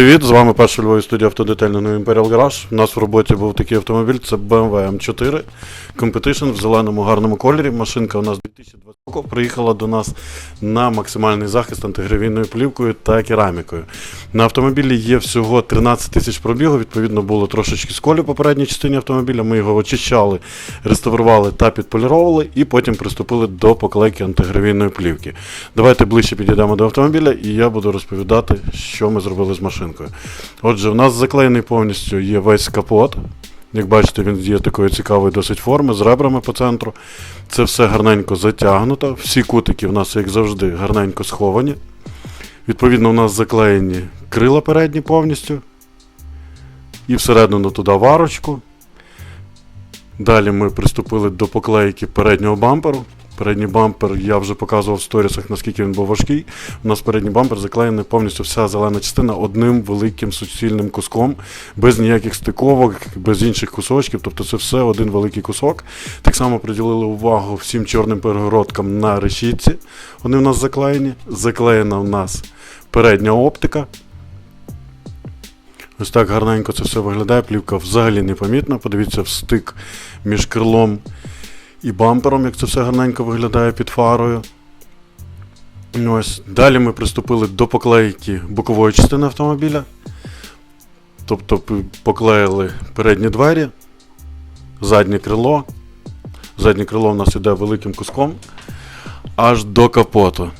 Привіт, з вами перша Львові студія автодетельного Imperial Garage. У нас в роботі був такий автомобіль, це BMW M4 Competition в зеленому гарному кольорі. Машинка у нас 2020 року приїхала до нас на максимальний захист антигравійною плівкою та керамікою. На автомобілі є всього 13 тисяч пробігу, відповідно було трошечки сколів в попередній частині автомобіля. Ми його очищали, реставрували та підполіровували і потім приступили до поклейки антигравійної плівки. Давайте ближче підійдемо до автомобіля і я буду розповідати, що ми зробили з машинкою. Отже, у нас заклеєний повністю є весь капот. Як бачите, він є такої цікавої досить форми з ребрами по центру. Це все гарненько затягнуто. Всі кутики в нас, як завжди, гарненько сховані. Відповідно, у нас заклеєні крила передні повністю. І всередину туди варочку. Далі ми приступили до поклейки переднього бамперу. Передній бампер я вже показував в сторісах, наскільки він був важкий. У нас передній бампер заклеєний повністю вся зелена частина одним великим суцільним куском, без ніяких стиковок, без інших кусочків. Тобто це все один великий кусок. Так само приділили увагу всім чорним перегородкам на решітці. Вони в нас заклеєні. Заклеєна в нас передня оптика. Ось так гарненько це все виглядає. Плівка взагалі непомітна. Подивіться в стик між крилом і бампером, як це все гарненько виглядає під фарою. Ось. Далі ми приступили до поклейки бокової частини автомобіля. Тобто поклеїли передні двері, заднє крило. Заднє крило у нас йде великим куском аж до капоту.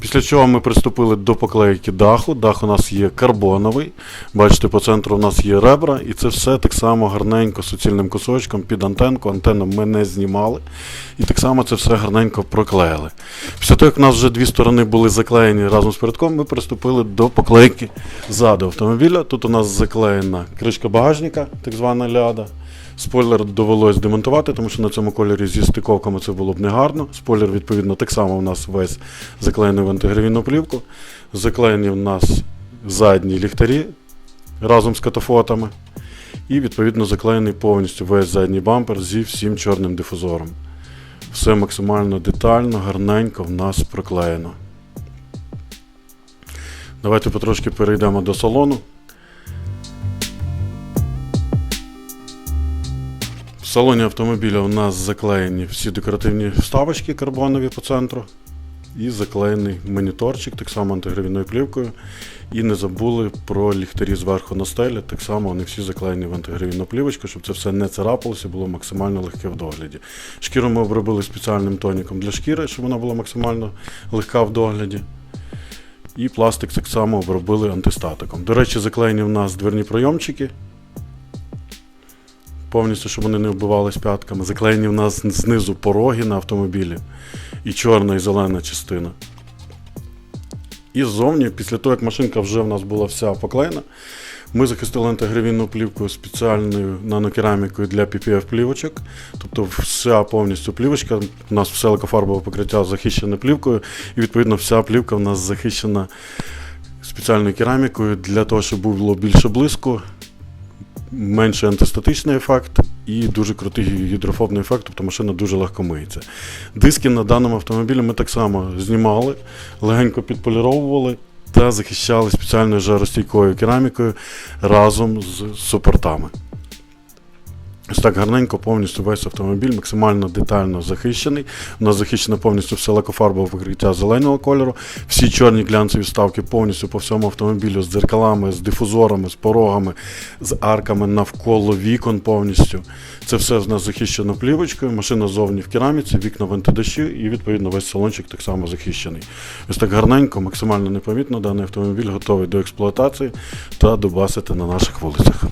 Після чого ми приступили до поклейки даху. Дах у нас є карбоновий. Бачите, по центру у нас є ребра, і це все так само гарненько суцільним кусочком під антенку. Антенну ми не знімали. І так само це все гарненько проклеїли. Після того, як у нас вже дві сторони були заклеєні разом з передком, ми приступили до поклейки ззаду автомобіля. Тут у нас заклеєна кришка багажника, так звана ляда. Спойлер довелось демонтувати, тому що на цьому кольорі зі стиковками це було б негарно. Спойлер, відповідно, так само у нас весь заклеєний в антигравійну плівку. Заклеєні в нас задні ліхтарі разом з катафотами. І, відповідно, заклеєний повністю весь задній бампер зі всім чорним дифузором. Все максимально детально, гарненько в нас проклеєно. Давайте потрошки перейдемо до салону. В салоні автомобіля у нас заклеєні всі декоративні вставочки карбонові по центру. І заклеєний моніторчик, так само антигравійною плівкою. І не забули про ліхтарі зверху на стелі. Так само вони всі заклеєні в антигравійну плівочку, щоб це все не царапалося, було максимально легке в догляді. Шкіру ми обробили спеціальним тоніком для шкіри, щоб вона була максимально легка в догляді. І пластик так само обробили антистатиком. До речі, заклеєні в нас дверні пройомчики. Повністю, щоб вони не вбивались п'ятками. Заклеєні в нас знизу пороги на автомобілі. І чорна, і зелена частина. І ззовні, після того, як машинка вже в нас була вся поклеєна, ми захистили антигравійну плівкою спеціальною нанокерамікою для PPF плівочок. Тобто вся повністю плівочка, у нас все лакофарбове покриття захищене плівкою, і відповідно вся плівка в нас захищена спеціальною керамікою для того, щоб було більше блиску, менший антистатичний ефект і дуже крутий гідрофобний ефект, тобто машина дуже легко миється. Диски на даному автомобілі ми так само знімали, легенько підполіровували та захищали спеціальною жаростійкою керамікою разом з супортами. Ось так гарненько повністю весь автомобіль максимально детально захищений. У нас захищено повністю все лакофарбове покриття зеленого кольору. Всі чорні глянцеві вставки повністю по всьому автомобілю з дзеркалами, з дифузорами, з порогами, з арками навколо вікон повністю. Це все в нас захищено плівочкою, машина зовні в кераміці, вікна в антидощі і відповідно весь салончик так само захищений. Ось так гарненько, максимально непомітно даний автомобіль готовий до експлуатації та добасити на наших вулицях.